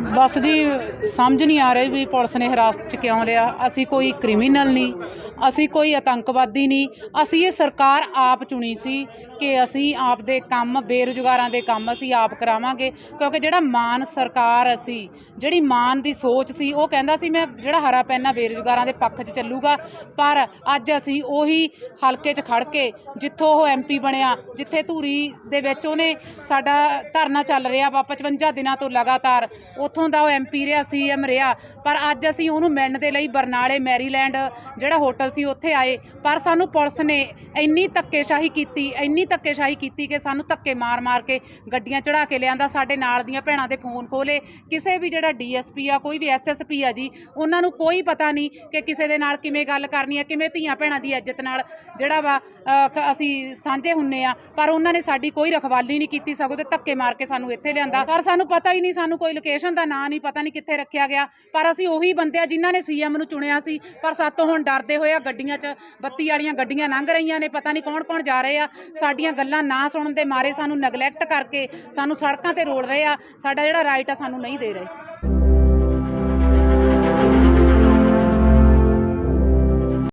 ਬਸ ਜੀ, ਸਮਝ ਨਹੀਂ ਆ ਰਹੀ ਵੀ ਪੁਲਿਸ ਨੇ ਹਿਰਾਸਤ 'ਚ ਕਿਉਂ ਲਿਆ। ਅਸੀਂ ਕੋਈ ਕ੍ਰਿਮੀਨਲ ਨਹੀਂ, ਅਸੀਂ ਕੋਈ ਆਤੰਕਵਾਦੀ ਨਹੀਂ, ਅਸੀਂ ਇਹ ਸਰਕਾਰ ਆਪ ਚੁਣੀ ਸੀ ਕਿ ਅਸੀਂ ਆਪ ਦੇ ਕੰਮ, ਬੇਰੁਜ਼ਗਾਰਾਂ ਦੇ ਕੰਮ ਅਸੀਂ ਆਪ ਕਰਾਵਾਂਗੇ, ਕਿਉਂਕਿ ਜਿਹੜਾ ਮਾਨ ਸਰਕਾਰ ਅਸੀਂ ਜਿਹੜੀ ਮਾਨ ਦੀ ਸੋਚ ਸੀ, ਉਹ ਕਹਿੰਦਾ ਸੀ ਮੈਂ ਜਿਹੜਾ ਹਰਾ ਪੈਨਾ ਬੇਰੁਜ਼ਗਾਰਾਂ ਦੇ ਪੱਖ 'ਚ ਚੱਲੂਗਾ, ਪਰ ਅੱਜ ਅਸੀਂ ਉਹੀ ਹਲਕੇ 'ਚ ਖੜ ਕੇ ਜਿੱਥੋਂ ਉਹ ਐਮਪੀ ਬਣਿਆ, ਜਿੱਥੇ ਧੂਰੀ ਦੇ ਵਿੱਚ ਉਹਨੇ ਸਾਡਾ ਧਰਨਾ ਚੱਲ ਰਿਹਾ ਵਾ 55 ਦਿਨਾਂ ਤੋਂ ਲਗਾਤਾਰ ਉਹ ਉੱਥੋਂ ਦਾ ਉਹ ਐਮਪੀ ਰਿਹਾ ਸੀਐਮ ਰਿਹਾ, ਪਰ ਅੱਜ ਅਸੀਂ ਉਹਨੂੰ ਮਿਲਣ ਦੇ ਲਈ ਬਰਨਾਲੇ, ਮੈਰੀਲੈਂਡ ਜਿਹੜਾ ਹੋਟਲ ਸੀ, ਉੱਥੇ ਆਏ। ਪਰ ਸਾਨੂੰ ਪੁਲਿਸ ਨੇ ਇੰਨੀ ਧੱਕੇਸ਼ਾਹੀ ਕੀਤੀ, ਇੰਨੀ ਧੱਕੇਸ਼ਾਹੀ ਕੀਤੀ ਕਿ ਸਾਨੂੰ ਧੱਕੇ ਮਾਰ-ਮਾਰ ਕੇ ਗੱਡੀਆਂ ਚੜਾ ਕੇ ਲਿਆਂਦਾ। ਸਾਡੇ ਨਾਲ ਦੀਆਂ ਭੈਣਾਂ ਦੇ ਫੋਨ ਖੋਲੇ ਕਿਸੇ ਵੀ ਜਿਹੜਾ ਡੀਐਸਪੀ ਆ, ਕੋਈ ਵੀ ਐਸਐਸਪੀ ਆ ਜੀ, ਉਹਨਾਂ ਨੂੰ ਕੋਈ ਪਤਾ ਨਹੀਂ ਕਿ ਕਿਸੇ ਦੇ ਨਾਲ ਕਿਵੇਂ ਗੱਲ ਕਰਨੀ ਹੈ ਕਿਵੇਂ ਧੀਆਂ ਭੈਣਾਂ ਦੀ ਇੱਜ਼ਤ ਨਾਲ ਜਿਹੜਾ ਵਾ ਅਸੀਂ ਸਾਂਝੇ ਹੁੰਨੇ ਆ। ਪਰ ਉਹਨਾਂ ਨੇ ਸਾਡੀ ਕੋਈ ਰਖਵਾਲੀ ਨਹੀਂ ਕੀਤੀ, ਸਗੋਂ ਤੇ ਧੱਕੇ ਮਾਰ ਕੇ ਸਾਨੂੰ ਇੱਥੇ ਲਿਆਂਦਾ। ਪਰ ਸਾਨੂੰ ਪਤਾ ਹੀ ਨਹੀਂ, ਸਾਨੂੰ ਕੋਈ ਲੋਕੇਸ਼ਨ ਦਾ ਨਾਂ ਨਹੀਂ, ਪਤਾ ਨਹੀਂ ਕਿੱਥੇ ਰੱਖਿਆ ਗਿਆ। ਪਰ ਅਸੀਂ ਉਹੀ ਬੰਦੇ ਆ ਜਿਨ੍ਹਾਂ ਨੇ ਸੀਐਮ ਨੂੰ ਚੁਣਿਆ ਸੀ। ਪਰ ਸਾਤੋਂ ਹੁਣ ਡਰਦੇ ਹੋਏ ਆ ਗੱਡੀਆਂ 'ਚ, ਬੱਤੀ ਵਾਲੀਆਂ ਗੱਡੀਆਂ ਲੰਘ ਰਹੀਆਂ ਨੇ, ਪਤਾ ਨਹੀਂ ਕੌਣ ਕੌਣ ਜਾ ਰਹੇ ਆ। ਸਾਡੀਆਂ ਗੱਲਾਂ ਨਾ ਸੁਣਨ ਦੇ ਮਾਰੇ ਸਾਨੂੰ ਨਗਲੈਕਟ ਕਰਕੇ ਸਾਨੂੰ ਸੜਕਾਂ ਤੇ ਰੋਲ ਰਹੇ ਆ। ਸਾਡਾ ਜਿਹੜਾ ਰਾਈਟ ਆ ਸਾਨੂੰ ਨਹੀਂ ਦੇ ਰਹੇ।